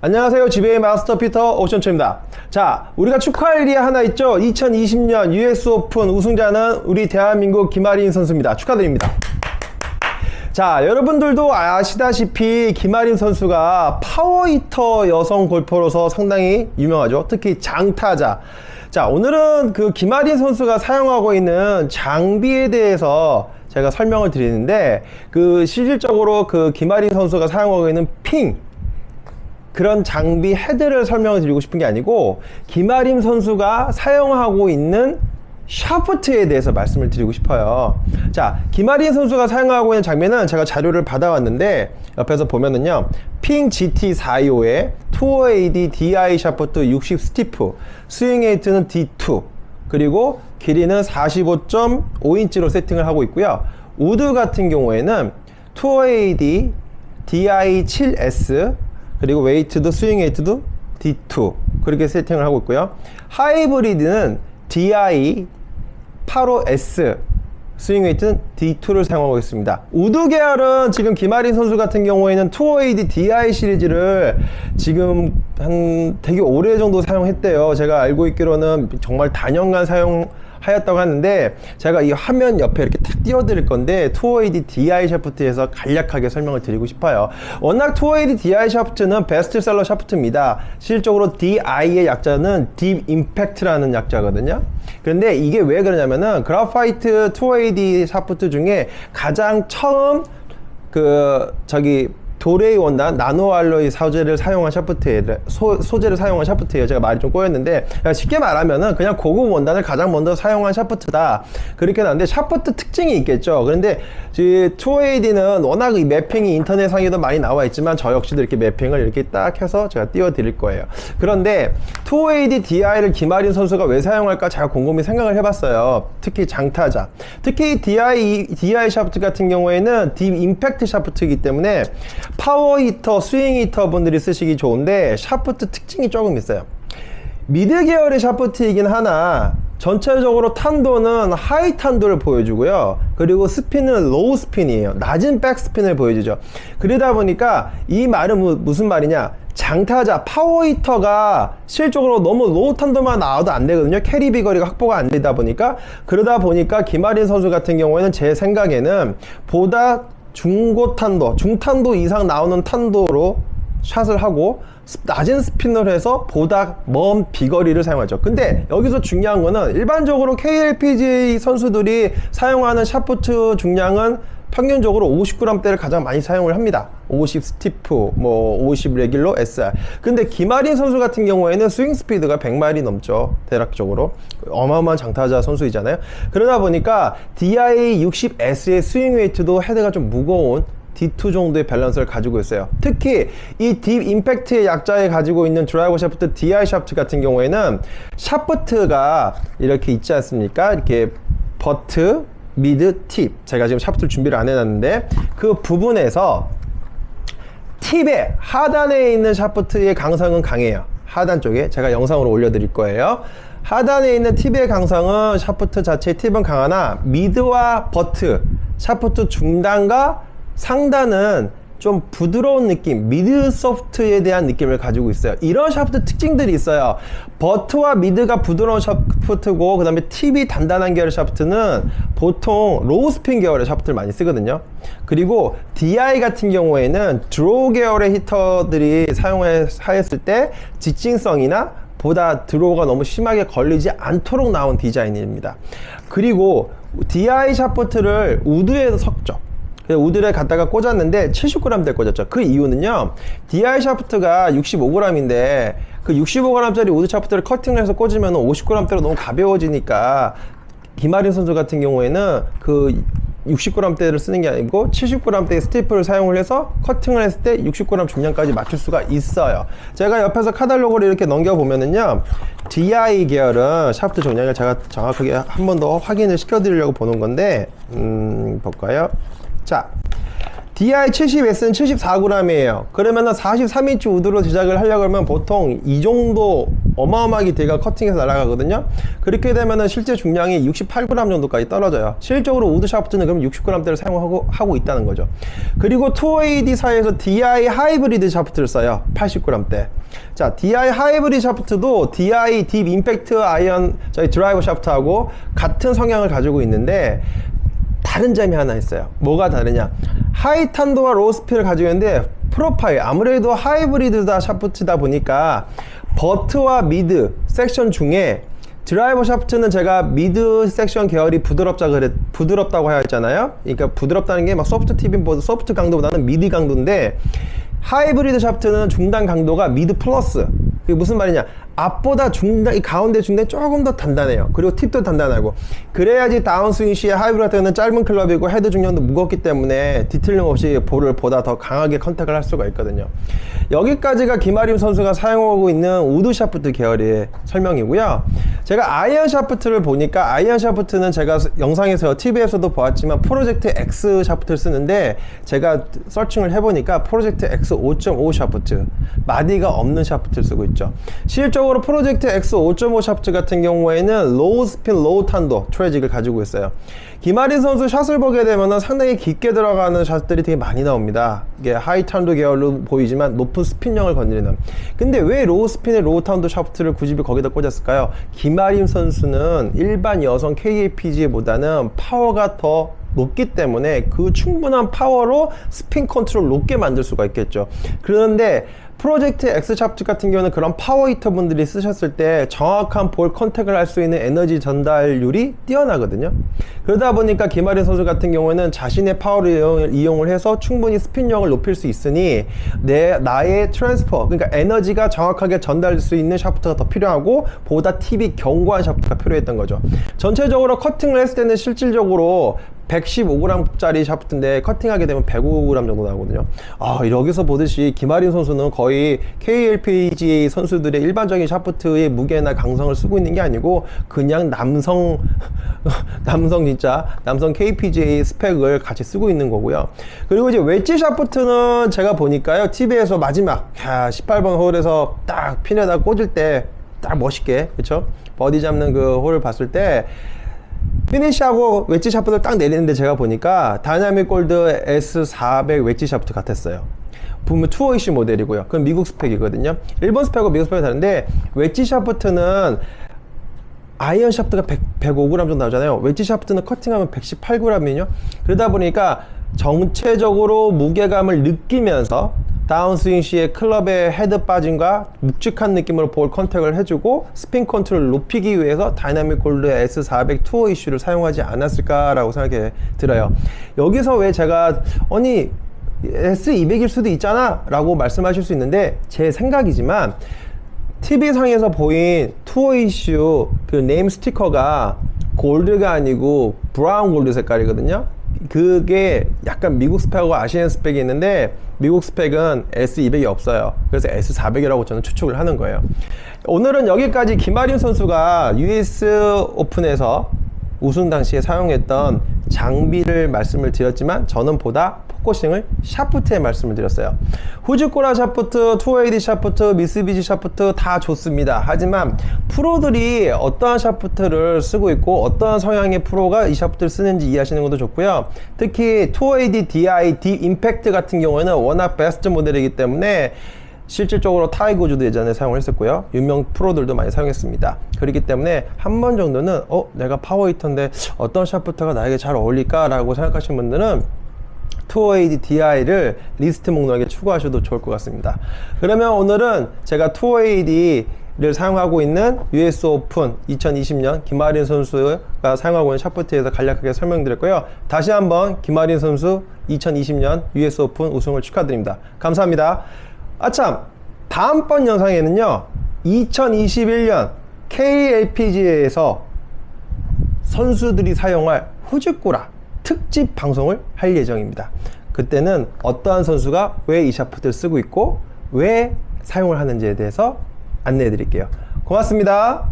안녕하세요. GBA 마스터 피터 오션초입니다. 자, 우리가 축하할 일이 하나 있죠. 2020년 US 오픈 우승자는 우리 대한민국 김아린 선수입니다. 축하드립니다. 자, 여러분들도 아시다시피 김아린 선수가 파워히터 여성 골퍼로서 상당히 유명하죠. 특히 장타자. 자, 오늘은 그 김아린 선수가 사용하고 있는 장비에 대해서 제가 설명을 드리는데 그 실질적으로 그 김아린 선수가 사용하고 있는 핑 그런 장비 헤드를 설명을 드리고 싶은 게 아니고 김아림 선수가 사용하고 있는 샤프트에 대해서 말씀을 드리고 싶어요. 자, 김아린 선수가 사용하고 있는 장비는 제가 자료를 받아왔는데 옆에서 보면은요. 핑 GT425에 투어 AD DI 샤프트 60 스티프, 스윙 에이트는 D2, 그리고 길이는 45.5인치로 세팅을 하고 있고요. 우드 같은 경우에는 투어 AD DI7S 그리고 웨이트도 스윙 웨이트도 D2 그렇게 세팅을 하고 있고요. 하이브리드는 DI 85S 스윙 웨이트는 D2를 사용하고 있습니다. 우드 계열은 지금 김아린 선수 같은 경우에는 투어 AD DI 시리즈를 지금 한 되게 오래 정도 사용했대요. 제가 알고 있기로는 정말 단연간 사용 하였다고 하는데 제가 이 화면 옆에 이렇게 탁 띄워드릴 건데 투어 AD DI 샤프트에서 간략하게 설명을 드리고 싶어요. 워낙 투어 AD DI 샤프트는 베스트셀러 샤프트입니다. 실질적으로 DI의 약자는 Deep Impact라는 약자거든요. 그런데 이게 왜 그러냐면은 그라파이트 투어 AD 샤프트 중에 가장 처음 그 저기 도레이 원단 나노 알로이 소재를 사용한 샤프트예요. 소, 소재를 사용한 샤프트예요. 제가 말이 좀 꼬였는데 그냥 쉽게 말하면은 그냥 고급 원단을 가장 먼저 사용한 샤프트다. 그렇게 나는데 샤프트 특징이 있겠죠. 그런데 이 2AD는 워낙 이 매핑이 인터넷상에도 많이 나와 있지만 저 역시도 이렇게 매핑을 이렇게 딱 해서 제가 띄워 드릴 거예요. 그런데 2AD DI를 김아린 선수가 왜 사용할까 제가 곰곰이 생각을 해 봤어요. 특히 장타자. 특히 DI DI 샤프트 같은 경우에는 딥 임팩트 샤프트이기 때문에 파워 히터, 스윙 히터 분들이 쓰시기 좋은데 샤프트 특징이 조금 있어요. 미드 계열의 샤프트이긴 하나 전체적으로 탄도는 하이 탄도를 보여주고요. 그리고 스핀은 로우 스핀이에요. 낮은 백스핀을 보여주죠. 그러다 보니까 이 말은 무, 무슨 말이냐? 장타자 파워 히터가 실적으로 너무 로우 탄도만 나와도 안 되거든요. 캐리 비 거리가 확보가 안 되다 보니까 그러다 보니까 김아린 선수 같은 경우에는 제 생각에는 보다 중고 탄도, 중탄도 이상 나오는 탄도로 샷을 하고 낮은 스피너를 해서 보다 먼 비거리를 사용하죠. 근데 여기서 중요한 거는 일반적으로 KLPG 선수들이 사용하는 샤프트 중량은 평균적으로 50g대를 가장 많이 사용을 합니다. 50 스티프, 뭐 50 레귤러, SR. 근데 김아린 선수 같은 경우에는 스윙 스피드가 100마일이 넘죠. 대략적으로. 어마어마한 장타자 선수이잖아요. 그러다 보니까 DI60S의 스윙 웨이트도 헤드가 좀 무거운 D2 정도의 밸런스를 가지고 있어요. 특히 이 딥 임팩트의 약자에 가지고 있는 드라이버 샤프트 DI 샤프트 같은 경우에는 샤프트가 이렇게 있지 않습니까? 이렇게 버트, 미드, 팁. 제가 지금 샤프트를 준비를 안 해놨는데 그 부분에서 팁의 하단에 있는 샤프트의 강성은 강해요. 하단 쪽에 제가 영상으로 올려드릴 거예요. 하단에 있는 팁의 강성은 샤프트 자체의 팁은 강하나 미드와 버트, 샤프트 중단과 상단은 좀 부드러운 느낌, 미드 소프트에 대한 느낌을 가지고 있어요. 이런 샤프트 특징들이 있어요. 버트와 미드가 부드러운 샤프트고, 그 다음에 팁이 단단한 계열의 샤프트는 보통 로우 스핀 계열의 샤프트를 많이 쓰거든요. 그리고 DI 같은 경우에는 드로우 계열의 히터들이 사용하였을 때 직진성이나 보다 드로우가 너무 심하게 걸리지 않도록 나온 디자인입니다. 그리고 DI 샤프트를 우드에서 섞죠. 우드를 갖다가 꽂았는데 70g대 꽂았죠. 그 이유는요. DI 샤프트가 65g인데 그 65g짜리 우드 샤프트를 커팅을 해서 꽂으면 50g대로 너무 가벼워지니까 김아린 선수 같은 경우에는 그 60g대를 쓰는 게 아니고 70g대의 스티프를 사용을 해서 커팅을 했을 때 60g 중량까지 맞출 수가 있어요. 제가 옆에서 카탈로그를 이렇게 넘겨보면은요. DI 계열은 샤프트 종량을 제가 정확하게 한 번 더 확인을 시켜드리려고 보는 건데 음, 볼까요? 자, DI70S는 74g이에요. 그러면은 43인치 우드로 제작을 하려고 하면 보통 이 정도 어마어마하게 뒤가 커팅해서 날아가거든요. 그렇게 되면은 실제 중량이 68g 정도까지 떨어져요. 실질적으로 우드 샤프트는 그럼 60g대를 사용하고 하고 있다는 거죠. 그리고 2AD사에서 DI 하이브리드 샤프트를 써요. 80g대. 자, DI 하이브리드 샤프트도 DI 딥 임팩트 아이언 저희 드라이버 샤프트하고 같은 성향을 가지고 있는데 다른 점이 하나 있어요. 뭐가 다르냐? 하이 탄도와 로우 스피드를 가지고 있는데 프로파일 아무래도 하이브리드다 샤프트다 보니까 버트와 미드 섹션 중에 드라이버 샤프트는 제가 미드 섹션 계열이 부드럽자 그랬 부드럽다고 하여 했잖아요. 그러니까 부드럽다는 게 막 소프트 TV보다 소프트 강도보다는 미드 강도인데 하이브리드 샤프트는 중단 강도가 미드 플러스. 그게 무슨 말이냐? 앞보다 중단, 이 가운데 중단 조금 더 단단해요. 그리고 팁도 단단하고. 그래야지 다운스윙 시에 하이브리드 같은 경우는 짧은 클럽이고 헤드 중량도 무겁기 때문에 뒤틀림 없이 볼을 보다 더 강하게 컨택을 할 수가 있거든요. 여기까지가 김아림 선수가 사용하고 있는 우드 샤프트 계열의 설명이고요. 제가 아이언 샤프트를 보니까 아이언 샤프트는 제가 영상에서 TV에서도 보았지만 프로젝트 X 샤프트를 쓰는데 제가 서칭을 해보니까 프로젝트 X 5.5 샤프트 마디가 없는 샤프트를 쓰고 있죠. 실적으로 프로젝트 X 5.5 샤프트 같은 경우에는 로우 스핀, 로우 탄도 트래직을 가지고 있어요. 김아린 선수 샷을 보게 되면 상당히 깊게 들어가는 샷들이 되게 많이 나옵니다. 이게 하이 탄도 계열로 보이지만 높은 스핀형을 건드리는. 근데 왜 로우 스핀에 로우 탄도 샤프트를 굳이 거기다 꽂았을까요? 김아린 선수는 일반 여성 KAPG보다는 파워가 더 높기 때문에 그 충분한 파워로 스핀 컨트롤 높게 만들 수가 있겠죠. 그런데 프로젝트 X 샤프트 같은 경우는 그런 파워 히터 분들이 쓰셨을 때 정확한 볼 컨택을 할 수 있는 에너지 전달률이 뛰어나거든요. 그러다 보니까 김아린 선수 같은 경우에는 자신의 파워를 이용, 이용을 해서 충분히 스핀력을 높일 수 있으니 내 나의 트랜스퍼 그러니까 에너지가 정확하게 전달될 수 있는 샤프트가 더 필요하고 보다 팁이 견고한 샤프트가 필요했던 거죠. 전체적으로 커팅을 했을 때는 실질적으로 115g짜리 샤프트인데 커팅하게 되면 105g 정도 나오거든요. 아, 여기서 보듯이 김아린 선수는 거의 KLPGA 선수들의 일반적인 샤프트의 무게나 강성을 쓰고 있는 게 아니고 그냥 남성 남성 진짜 남성 KPGA 스펙을 같이 쓰고 있는 거고요. 그리고 이제 웨지 샤프트는 제가 보니까요. TV에서 마지막 18번 홀에서 딱 핀에다 꽂을 때 딱 멋있게 그렇죠? 버디 잡는 그 홀을 봤을 때 피니시하고 웨지 샤프트를 딱 내리는데 제가 보니까 다이나믹 골드 S400 웨지 샤프트 같았어요. 보면 투어 이슈 모델이고요. 그건 미국 스펙이거든요. 일본 스펙하고 미국 스펙이 다른데 웨지 샤프트는 아이언 샤프트가 100, 105g 정도 나오잖아요. 웨지 샤프트는 커팅하면 118g이요. 그러다 보니까 정체적으로 무게감을 느끼면서 다운스윙 시에 클럽의 헤드 빠짐과 묵직한 느낌으로 볼 컨택을 해주고 스핀 컨트롤을 높이기 위해서 다이나믹 골드 S400 투어 이슈를 사용하지 않았을까라고 생각이 들어요. 여기서 왜 제가 아니 S200일 수도 있잖아 라고 말씀하실 수 있는데 제 생각이지만 TV상에서 보인 투어 이슈 그 네임 스티커가 골드가 아니고 브라운 골드 색깔이거든요. 그게 약간 미국 스펙하고 아시안 스펙이 있는데 미국 스펙은 S200이 없어요. 그래서 S400이라고 저는 추측을 하는 거예요. 오늘은 여기까지 김아림 선수가 US 오픈에서 우승 당시에 사용했던 장비를 말씀을 드렸지만 저는 보다 포커싱을 샤프트에 말씀을 드렸어요. 후지코라 샤프트, 2AD 샤프트, 미쓰비시 샤프트 다 좋습니다. 하지만 프로들이 어떠한 샤프트를 쓰고 있고 어떠한 성향의 프로가 이 샤프트를 쓰는지 이해하시는 것도 좋고요. 특히 2AD DI, D 임팩트 같은 경우에는 워낙 베스트 모델이기 때문에 실질적으로 타이거즈도 예전에 사용했었고요. 유명 프로들도 많이 사용했습니다. 그렇기 때문에 한 번 정도는 어 내가 파워 히터인데 어떤 샤프트가 나에게 잘 어울릴까라고 생각하시는 분들은 2AD DI를 리스트 목록에 추가하셔도 좋을 것 같습니다. 그러면 오늘은 제가 2AD를 사용하고 있는 US 오픈 2020년 김아린 선수가 사용하고 있는 샤프트에서 간략하게 설명드렸고요. 다시 한번 김아린 선수 2020년 US 오픈 우승을 축하드립니다. 감사합니다. 아참 다음번 영상에는요 2021년 KLPGA에서 선수들이 사용할 후즈꼬라 특집 방송을 할 예정입니다. 그때는 어떠한 선수가 왜 이 샤프트를 쓰고 있고 왜 사용을 하는지에 대해서 안내해 드릴게요. 고맙습니다